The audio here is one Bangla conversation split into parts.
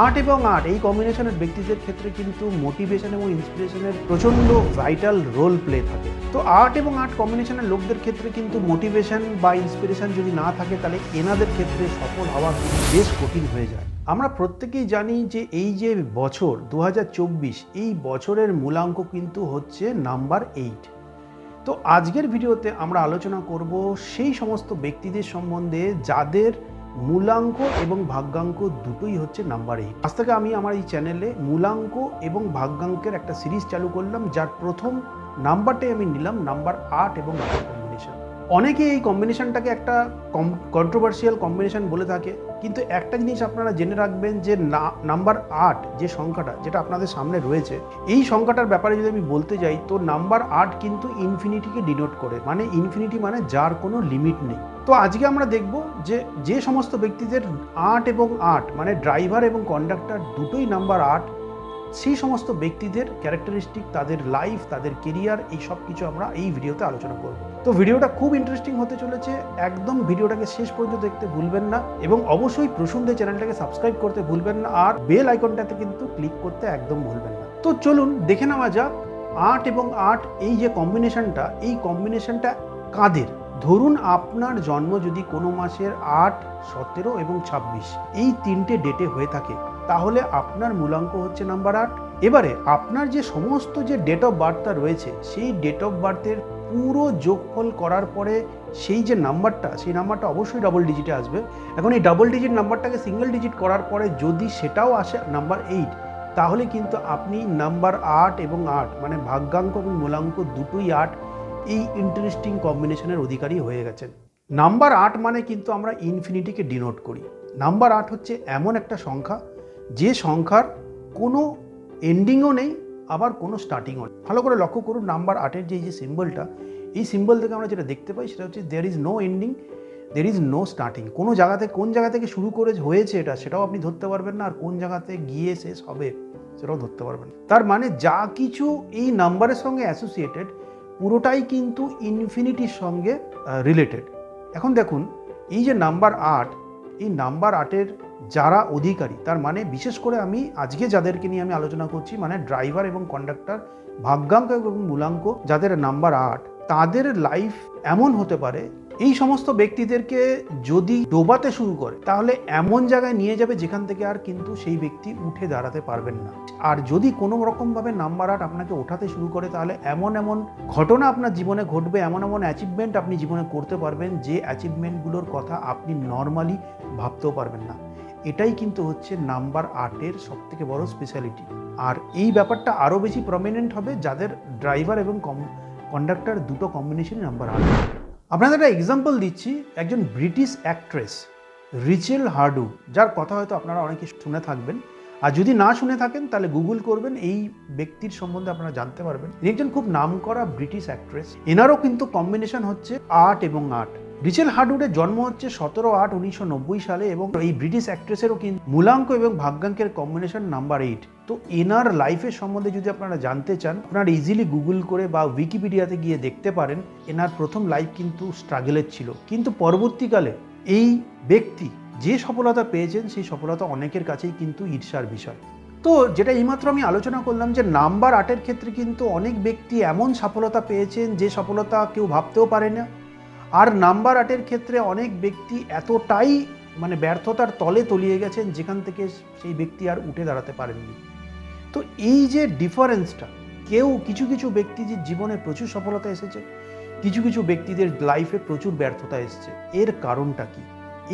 আর্ট এবং আর্ট, এই কম্বিনেশনের ব্যক্তিদের ক্ষেত্রে কিন্তু মোটিভেশন এবং ইন্সপিরেশনের প্রচণ্ড ভাইটাল রোল প্লে থাকে। তো আর্ট এবং আর্ট কম্বিনেশনের লোকদের ক্ষেত্রে কিন্তু মোটিভেশন বা ইন্সপিরেশন যদি না থাকে, তাহলে এনাদের ক্ষেত্রে সফল হওয়া বেশ কঠিন হয়ে যায়। আমরা প্রত্যেকেই জানি যে এই যে বছর দু হাজার চব্বিশ, এই বছরের মূলাঙ্ক কিন্তু হচ্ছে নাম্বার এইট তো আজকের ভিডিওতে আমরা আলোচনা করব সেই সমস্ত ব্যক্তিদের সম্বন্ধে যাদের মূলাঙ্ক এবং ভাগ্যাঙ্ক দুটোই হচ্ছে নাম্বার এইট আজ থেকে আমি আমার এই চ্যানেলে মূলাঙ্ক এবং ভাগ্যাঙ্কের একটা সিরিজ চালু করলাম, যার প্রথম নাম্বারটাই আমি নিলাম, নাম্বার আট এবং কম্বিনেশন অনেকে এই কম্বিনেশনটাকে একটা কম কন্ট্রোভার্সিয়াল কম্বিনেশন বলে থাকে, কিন্তু একটা জিনিস আপনারা জেনে রাখবেন যে না নাম্বার আট যে সংখ্যাটা, যেটা আপনাদের সামনে রয়েছে, এই সংখ্যাটার ব্যাপারে যদি আমি বলতে যাই, তো নাম্বার আট কিন্তু ইনফিনিটিকে ডিনোট করে মানে ইনফিনিটি মানে যার কোনো লিমিট নেই। তো আজকে আমরা দেখব যে যে সমস্ত ব্যক্তিদের আট এবং আট মানে ড্রাইভার এবং কন্ডাক্টর দুটোই নাম্বার আট সেই সমস্ত ব্যক্তিদের ক্যারেক্টারিস্টিক তাদের লাইফ তাদের কেরিয়ার এই সব কিছু আমরা এই ভিডিওতে আলোচনা করব। তো ভিডিওটা খুব ইন্টারেস্টিং হতে চলেছে। একদম ভিডিওটাকে শেষ পর্যন্ত দেখতে ভুলবেন না এবং অবশ্যই প্রসুনদের চ্যানেলটাকে সাবস্ক্রাইব করতে ভুলবেন না আর বেল আইকনটাতে কিন্তু ক্লিক করতে একদম ভুলবেন না। তো চলুন দেখে নেওয়া যাক আট এবং আট এই যে কম্বিনেশনটা এই কম্বিনেশনটা কাদের? ধরুন আপনার জন্ম যদি কোনো মাসের আট, সতেরো এবং ছাব্বিশ, এই তিনটে ডেটে হয়ে থাকে, তাহলে আপনার মূলাঙ্ক হচ্ছে নাম্বার আট। এবারে আপনার যে সমস্ত যে ডেট অফ বার্থটা রয়েছে, সেই ডেট অফ বার্থের পুরো যোগফল করার পরে সেই যে নাম্বারটা সেই নাম্বারটা অবশ্যই ডাবল ডিজিটে আসবে। এখন এই ডাবল ডিজিট নাম্বারটাকে সিঙ্গেল ডিজিট করার পরে যদি সেটাও আসে নাম্বার এইট তাহলে কিন্তু আপনি নাম্বার আট এবং আট মানে ভাগ্যাঙ্ক এবং মূলাঙ্ক দুটোই আট এই ইন্টারেস্টিং কম্বিনেশনের অধিকারী হয়ে গেছেন। নাম্বার আট মানে কিন্তু আমরা ইনফিনিটিকে ডিনোট করি। নাম্বার আট হচ্ছে এমন একটা সংখ্যা, যে সংখ্যার কোনো এন্ডিংও নেই, আবার কোনো স্টার্টিংও নেই। ভালো করে লক্ষ্য করুন নাম্বার আটের যে যে সিম্বলটা এই সিম্বল থেকে আমরা যেটা দেখতে পাই সেটা হচ্ছে there is no ending there is no starting কোনো জায়গাতে, কোন জায়গা থেকে শুরু করে হয়েছে এটা, সেটাও আপনি ধরতে পারবেন না, আর কোন জায়গাতে গিয়ে শেষ হবে, সেটাও ধরতে পারবেন তার মানে যা কিছু এই নাম্বারের সঙ্গে অ্যাসোসিয়েটেড পুরোটাই কিন্তু ইনফিনিটির সঙ্গে রিলেটেড এখন দেখুন, এই যে নাম্বার আট, এই নাম্বার আটের যারা অধিকারী, তার মানে বিশেষ করে আমি আজকে যাদেরকে নিয়ে আমি আলোচনা করছি মানে ড্রাইভার এবং কন্ডাক্টর ভাগ্যাঙ্ক এবং মূলাঙ্ক, যাদের নাম্বার আট, তাদের লাইফ এমন হতে পারে এই সমস্ত ব্যক্তিদেরকে যদি ডোবাতে শুরু করে, তাহলে এমন জায়গায় নিয়ে যাবে যেখান থেকে আর কিন্তু সেই ব্যক্তি উঠে দাঁড়াতে পারবেন না। আর যদি কোনো রকমভাবে নাম্বার আট আপনাকে ওঠাতে শুরু করে, তাহলে এমন এমন ঘটনা আপনার জীবনে ঘটবে, এমন এমন অ্যাচিভমেন্ট আপনি জীবনে করতে পারবেন, যে অ্যাচিভমেন্টগুলোর কথা আপনি নর্মালি ভাবতেও পারবেন না। এটাই কিন্তু হচ্ছে নাম্বার আটের সবথেকে বড় স্পেশালিটি আর এই ব্যাপারটা আরও বেশি প্রমিনেন্ট হবে যাদের ড্রাইভার এবং কম কন্ডাক্টর দুটো কম্বিনেশনই নাম্বার আট। আপনাদের একটা এক্সাম্পল দিচ্ছি, একজন ব্রিটিশ অ্যাক্ট্রেস রিচেল হার্ডু যার কথা হয়তো আপনারা অনেকে শুনে থাকবেন। আর যদি না শুনে থাকেন, তাহলে গুগল করবেন, এই ব্যক্তির সম্বন্ধে আপনারা জানতে পারবেন। ইনি একজন খুব নাম করা ব্রিটিশ অ্যাক্ট্রেস এনারও কিন্তু কম্বিনেশন হচ্ছে আর্ট এবং আট। রিচেল হার্ডউডের জন্ম হচ্ছে সতেরো আট উনিশশো সালে এবং এই ব্রিটিশ অ্যাক্ট্রেসেরও কিন্তু মূলাঙ্ক এবং ভাগ্যাঙ্কের কম্বিনেশন নাম্বার এইট তো এনার লাইফের সম্বন্ধে যদি আপনারা জানতে চান, আপনারা ইজিলি গুগল করে বা উইকিপিডিয়াতে গিয়ে দেখতে পারেন, এনার প্রথম লাইফ কিন্তু স্ট্রাগলের ছিল। কিন্তু পরবর্তীকালে এই ব্যক্তি যে সফলতা পেয়েছেন, সেই সফলতা অনেকের কাছেই কিন্তু ঈর্ষার বিষয়। তো যেটা এইমাত্র আমি আলোচনা করলাম যে নাম্বার আটের ক্ষেত্রে কিন্তু অনেক ব্যক্তি এমন সফলতা পেয়েছেন যে সফলতা কেউ ভাবতেও পারে না। আর নাম্বার আটের ক্ষেত্রে অনেক ব্যক্তি এতটাই মানে ব্যর্থতার তলে তলিয়ে গেছেন, যেখান থেকে সেই ব্যক্তি আর উঠে দাঁড়াতে পারেননি। তো এই যে ডিফারেন্সটা, কেউ, কিছু কিছু ব্যক্তিদের জীবনে প্রচুর সফলতা এসেছে, কিছু কিছু ব্যক্তিদের লাইফে প্রচুর ব্যর্থতা এসেছে। এর কারণটা কি?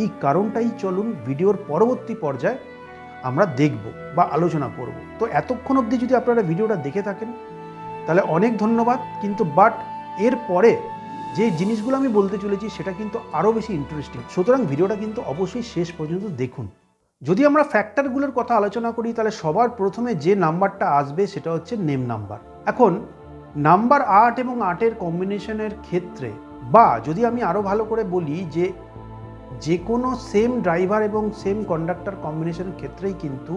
এই কারণটাই চলুন ভিডিওর পরবর্তী পর্যায়ে আমরা দেখব বা আলোচনা করব। তো এতক্ষণ অবধি যদি আপনারা ভিডিওটা দেখে থাকেন, তাহলে অনেক ধন্যবাদ। কিন্তু বাট এর পরে যে জিনিসগুলো আমি বলতে চলেছি সেটা কিন্তু আরও বেশি ইন্টারেস্টিং সুতরাং ভিডিওটা কিন্তু অবশ্যই শেষ পর্যন্ত দেখুন। যদি আমরা ফ্যাক্টরগুলোর কথা আলোচনা করি, তাহলে সবার প্রথমে যে নাম্বারটা আসবে সেটা হচ্ছে নেম নাম্বার এখন নাম্বার আট এবং আটের কম্বিনেশনের ক্ষেত্রে বা যদি আমি আরও ভালো করে বলি যে যে কোনো সেম ড্রাইভার এবং সেম কন্ডাক্টর কম্বিনেশনের ক্ষেত্রেই কিন্তু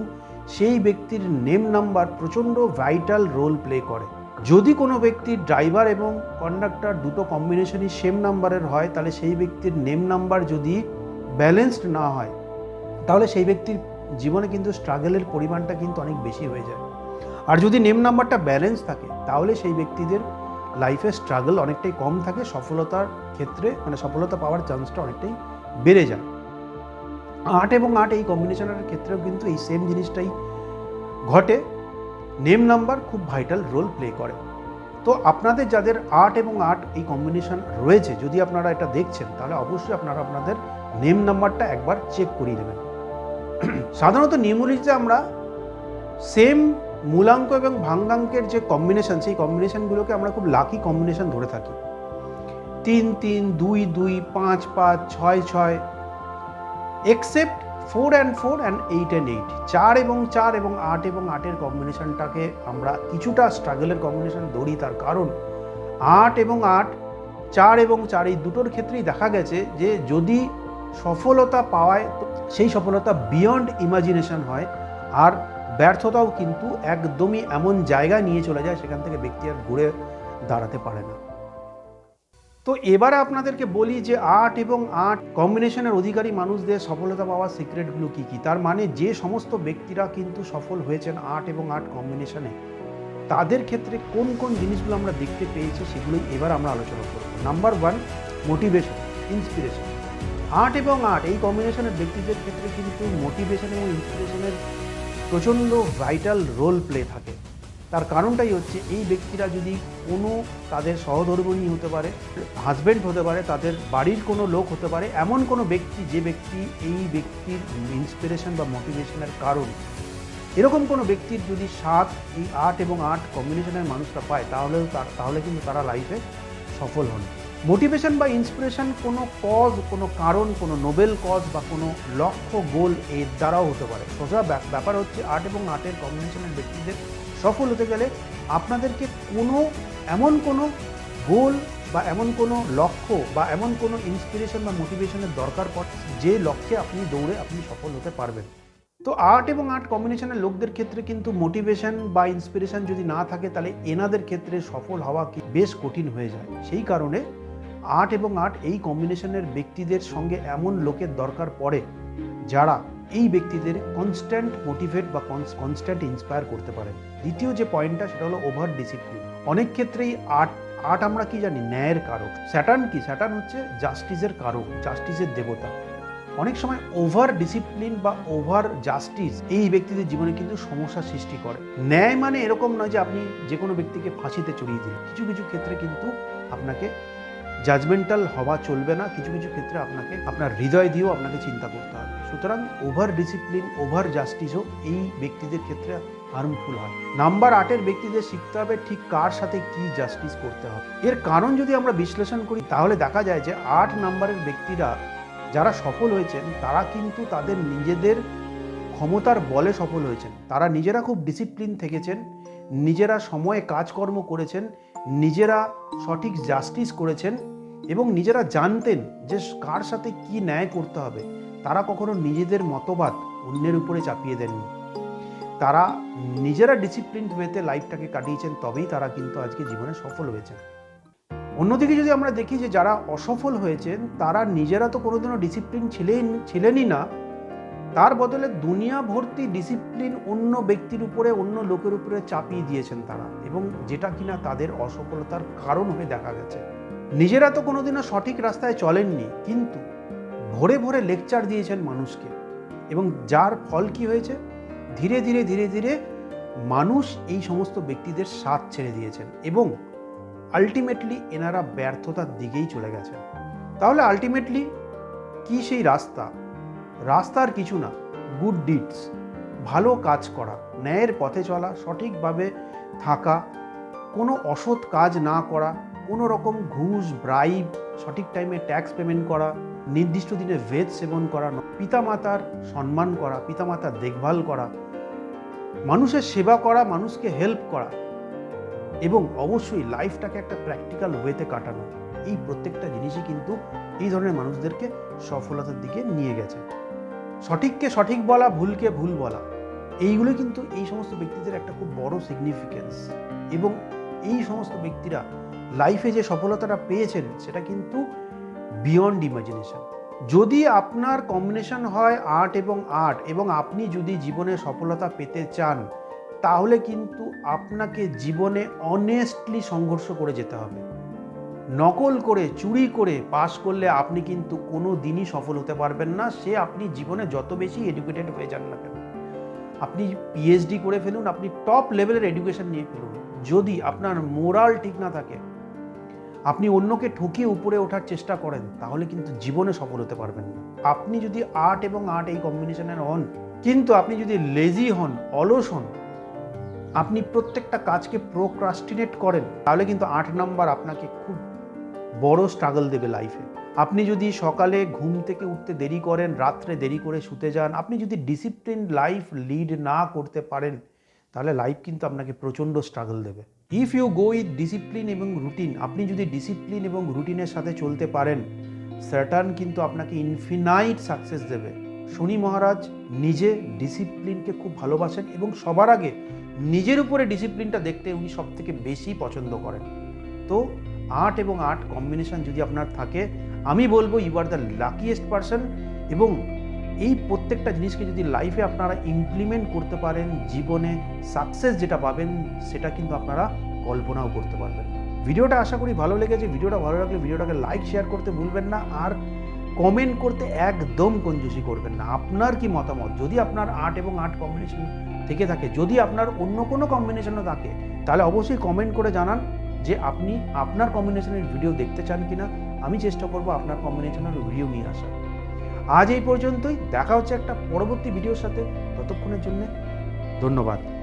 সেই ব্যক্তির নেম নাম্বার প্রচণ্ড ভাইটাল রোল প্লে করে। যদি কোনো ব্যক্তির ড্রাইভার এবং কন্ডাক্টর দুটো কম্বিনেশনই সেম নাম্বারের হয়, তাহলে সেই ব্যক্তির নেম নাম্বার যদি ব্যালেন্সড না হয়, তাহলে সেই ব্যক্তির জীবনে কিন্তু স্ট্রাগলের পরিমাণটা কিন্তু অনেক বেশি হয়ে যায়। আর যদি নেম নাম্বারটা ব্যালেন্স থাকে, তাহলে সেই ব্যক্তিদের লাইফে স্ট্রাগল অনেকটাই কম থাকে, সফলতার ক্ষেত্রে মানে সফলতা পাওয়ার চান্সটা অনেকটাই বেড়ে যায়। আট এবং আট এই কম্বিনেশনের ক্ষেত্রেও কিন্তু এই সেম জিনিসটাই ঘটে। নেম নাম্বার খুব ভাইটাল রোল প্লে করে। তো আপনাদের যাদের আট এবং আট এই কম্বিনেশন রয়েছে, যদি আপনারা এটা দেখছেন, তাহলে অবশ্যই আপনারা আপনাদের নেম নাম্বারটা একবার চেক করিয়ে নেবেন। সাধারণত নিউমোলজিতে আমরা সেম মূলাঙ্ক এবং ভাঙ্গাঙ্কের যে কম্বিনেশন, সেই কম্বিনেশনগুলোকে আমরা খুব লাকি কম্বিনেশন ধরে থাকি। তিন তিন, দুই দুই, পাঁচ পাঁচ, ছয় ছয় except four and four and eight and eight. চার এবং চার এবং আট এবং আটের কম্বিনেশনটাকে আমরা কিছুটা স্ট্রাগলের কম্বিনেশন ধরি, তার কারণ আট এবং আট, চার এবং চার এই দুটোর ক্ষেত্রেই দেখা গেছে যে যদি সফলতা পাওয়ায়, সেই সফলতা বিয়ন্ড ইমাজিনেশন হয়, আর ব্যর্থতাও কিন্তু একদমই এমন জায়গা নিয়ে চলে যায়, সেখান থেকে ব্যক্তি আর ঘুরে দাঁড়াতে পারে না। তো এবারে আপনাদেরকে বলি যে আর্ট এবং আট কম্বিনেশনের অধিকারী মানুষদের সফলতা পাওয়ার সিক্রেটগুলো কী কী? তার মানে যে সমস্ত ব্যক্তিরা কিন্তু সফল হয়েছেন আট এবং আর্ট কম্বিনেশনে তাদের ক্ষেত্রে কোন কোন জিনিসগুলো আমরা দেখতে পেয়েছি সেগুলোই এবার আমরা আলোচনা করব। Number one motivation inspiration art এবং আর্ট এই কম্বিনেশনের ব্যক্তিদের ক্ষেত্রে কিন্তু মোটিভেশন এবং ইন্সপিরেশনের প্রচণ্ড ভাইটাল রোল প্লে থাকে। তার কারণটাই হচ্ছে এই ব্যক্তিরা যদি কোনো তাদের সহধর্মিণী হতে পারে হাজব্যান্ড হতে পারে, তাদের বাড়ির কোনো লোক হতে পারে, এমন কোনো ব্যক্তি যে ব্যক্তি এই ব্যক্তির ইন্সপিরেশন বা মোটিভেশনের কারণ। এরকম কোনো ব্যক্তির যদি সাত, এই আট এবং আট কম্বিনেশনের মানুষরা পায়, তাহলেও তাহলে কিন্তু তারা লাইফে সফল হন। মোটিভেশন বা ইন্সপিরেশন কোনো কজ কোনো কারণ, কোনো নোবেল কজ বা কোনো লক্ষ্য গোল এর দ্বারাও হতে পারে। সোজা ব্যাপার হচ্ছে আট এবং আটের কম্বিনেশনের ব্যক্তিদের সফল হতে গেলে আপনাদেরকে কোনো এমন কোনো গোল বা এমন কোনো লক্ষ্য বা এমন কোনো ইন্সপিরেশন বা মোটিভেশনের দরকার পড়ে যে লক্ষ্যে আপনি দৌড়ে আপনি সফল হতে পারবেন। তো আর্ট এবং আর্ট কম্বিনেশনের লোকদের ক্ষেত্রে কিন্তু মোটিভেশন বা ইন্সপিরেশন যদি না থাকে, তাহলে এনাদের ক্ষেত্রে সফল হওয়া কি বেশ কঠিন হয়ে যায়। সেই কারণে আর্ট এবং আর্ট এই কম্বিনেশনের ব্যক্তিদের সঙ্গে এমন লোকের দরকার পড়ে যারা এই ব্যক্তিদের কনস্ট্যান্ট মোটিভেট বা কনস্ট্যান্ট ইন্সপায়ার করতে পারে। দ্বিতীয় যে পয়েন্টটা সেটা হলো ওভার ডিসিপ্লিন অনেক ক্ষেত্রেই আর্ট আর্ট আমরা কি জানি, ন্যায়ের কারক। স্যাটার্ন কি? স্যাটার্ন হচ্ছে জাস্টিসের কারক, জাস্টিসের দেবতা। অনেক সময় ওভার ডিসিপ্লিন বা ওভার জাস্টিস এই ব্যক্তিদের জীবনে কিন্তু সমস্যা সৃষ্টি করে। ন্যায় মানে এরকম নয় যে আপনি যে কোনো ব্যক্তিকে ফাঁসিতে চড়িয়ে দিন। কিছু কিছু ক্ষেত্রে কিন্তু আপনাকে জাজমেন্টাল হওয়া চলবে না। কিছু কিছু ক্ষেত্রে আপনাকে আপনার হৃদয় দিয়েও আপনাকে চিন্তা করতে হবে। সুতরাং ওভার ডিসিপ্লিন, ওভার জাস্টিসও এই ব্যক্তিদের ক্ষেত্রে হার্মফুল হয়। নাম্বার আটের ব্যক্তিদের শিখতে হবে ঠিক কার সাথে কি জাস্টিস করতে হবে। এর কারণ যদি আমরা বিশ্লেষণ করি, তাহলে দেখা যায় যে আট নাম্বারের ব্যক্তিরা যারা সফল হয়েছেন, তারা কিন্তু তাদের নিজেদের ক্ষমতার বলে সফল হয়েছেন। তারা নিজেরা খুব ডিসিপ্লিন থেকেছেন, নিজেরা সময়ে কাজকর্ম করেছেন, নিজেরা সঠিক জাস্টিস করেছেন এবং নিজেরা জানতেন যে কার সাথে কি ন্যায় করতে হবে। তারা কখনো নিজেদের মতবাদ অন্যের উপরে চাপিয়ে দেননি। তারা নিজেরা ডিসিপ্লিন ওয়েতে লাইফটাকে কাটিয়েছেন, তবেই তারা কিন্তু আজকে জীবনে সফল হয়েছেন। অন্যদিকে যদি আমরা দেখি যে যারা অসফল হয়েছেন, তারা নিজেরা তো কোনোদিনও ডিসিপ্লিন ছিলেন, ছিলেনই না। তার বদলে দুনিয়া ভর্তি ডিসিপ্লিন অন্য ব্যক্তির উপরে, অন্য লোকের উপরে চাপিয়ে দিয়েছেন তারা। এবং যেটা কিনা তাদের অসফলতার কারণ হয়ে দেখা গেছে। নিজেরা তো কোনোদিনও সঠিক রাস্তায় চলেননি, কিন্তু ভোরে ভোরে লেকচার দিয়েছেন মানুষকে। এবং যার ফল কি হয়েছে? ধীরে ধীরে ধীরে ধীরে মানুষ এই সমস্ত ব্যক্তিদের স্বাদ ছেড়ে দিয়েছেন এবং আলটিমেটলি এনারা ব্যর্থতার দিকেই চলে গেছেন। তাহলে আলটিমেটলি কি সেই রাস্তা? রাস্তার কিছু না গুড ডিডস ভালো কাজ করা, ন্যায়ের পথে চলা, সঠিকভাবে থাকা, কোনো অসৎ কাজ না করা, কোনো রকম ঘুষ ব্রাইব সঠিক টাইমে ট্যাক্স পেমেন্ট করা নির্দিষ্ট দিনে ভেদ সেবন করা পিতামাতার সম্মান করা, পিতামাতার দেখভাল করা, মানুষের সেবা করা, মানুষকে হেল্প করা এবং অবশ্যই লাইফটাকে একটা প্র্যাকটিক্যাল ওয়েতে কাটানো। এই প্রত্যেকটা জিনিসই কিন্তু এই ধরনের মানুষদেরকে সফলতার দিকে নিয়ে গেছে। সঠিককে সঠিক বলা, ভুলকে ভুল বলা, এইগুলো কিন্তু এই সমস্ত ব্যক্তিদের একটা খুব বড় সিগনিফিকেন্স এবং এই সমস্ত ব্যক্তিরা লাইফে যে সফলতাটা পেয়েছেন, সেটা কিন্তু বিয়ন্ড ইমাজিনেশন যদি আপনার কম্বিনেশন হয় আর্ট এবং আর্ট এবং আপনি যদি জীবনে সফলতা পেতে চান, তাহলে কিন্তু আপনাকে জীবনে অনেস্টলি সংঘর্ষ করে যেতে হবে। নকল করে, চুরি করে পাশ করলে আপনি কিন্তু কোনো দিনই সফল হতে পারবেন না। সে আপনি জীবনে যত বেশি এডুকেটেড হয়ে যান না কেন। আপনি পিএইচডি করে ফেলুন, আপনি টপ লেভেলের এডুকেশন নিয়ে ফেলুন। যদি আপনার মোরাল ঠিক না থাকে আপনি অন্যকে ঠকিয়ে উপরে ওঠার চেষ্টা করেন, তাহলে কিন্তু জীবনে সফল হতে পারবেন না। আপনি যদি আর্ট এবং আর্ট এই কম্বিনেশনের হন, কিন্তু আপনি যদি লেজি হন, অলস হন, আপনি প্রত্যেকটা কাজকে প্রোক্রাস্টিনেট করেন, তাহলে কিন্তু আট নাম্বার আপনাকে খুব বড় স্ট্রাগল দেবে লাইফে আপনি যদি সকালে ঘুম থেকে উঠতে দেরি করেন, রাত্রে দেরি করে শুতে যান, আপনি যদি ডিসিপ্লিন লাইফ লিড না করতে পারেন, তাহলে লাইফ কিন্তু আপনাকে প্রচণ্ড স্ট্রাগল দেবে। If you go with discipline এবং রুটিন আপনি যদি ডিসিপ্লিন এবং রুটিনের সাথে চলতে পারেন স্যাটার্ন কিন্তু আপনাকে ইনফিনাইট সাকসেস দেবে। শনি মহারাজ নিজে ডিসিপ্লিনকে খুব ভালোবাসেন এবং সবার আগে নিজের উপরে ডিসিপ্লিনটা দেখতে উনি সব থেকে বেশি পছন্দ করেন। তো আর্ট এবং আর্ট কম্বিনেশন যদি আপনার থাকে, আমি বলব you are the luckiest person এবং এই প্রত্যেকটা জিনিসকে যদি লাইফে আপনারা ইমপ্লিমেন্ট করতে পারেন, জীবনে সাকসেস যেটা পাবেন, সেটা কিন্তু আপনারা কল্পনাও করতে পারবেন। ভিডিওটা আশা করি ভালো লেগেছে। ভিডিওটা ভালো লাগলে ভিডিওটাকে লাইক শেয়ার করতে ভুলবেন না আর কমেন্ট করতে একদম কঞ্জুসি করবেন না। আপনার কি মতামত? যদি আপনার আর্ট এবং আর্ট কম্বিনেশন থেকে থাকে, যদি আপনার অন্য কোনো কম্বিনেশনও থাকে, তাহলে অবশ্যই কমেন্ট করে জানান যে আপনি আপনার কম্বিনেশনের ভিডিও দেখতে চান কিনা। আমি চেষ্টা করব আপনার কম্বিনেশনের ভিডিও নিয়ে আসার। আজ এই পর্যন্তই। দেখা হচ্ছে একটা পরবর্তী ভিডিওর সাথে। ততক্ষণের জন্য ধন্যবাদ।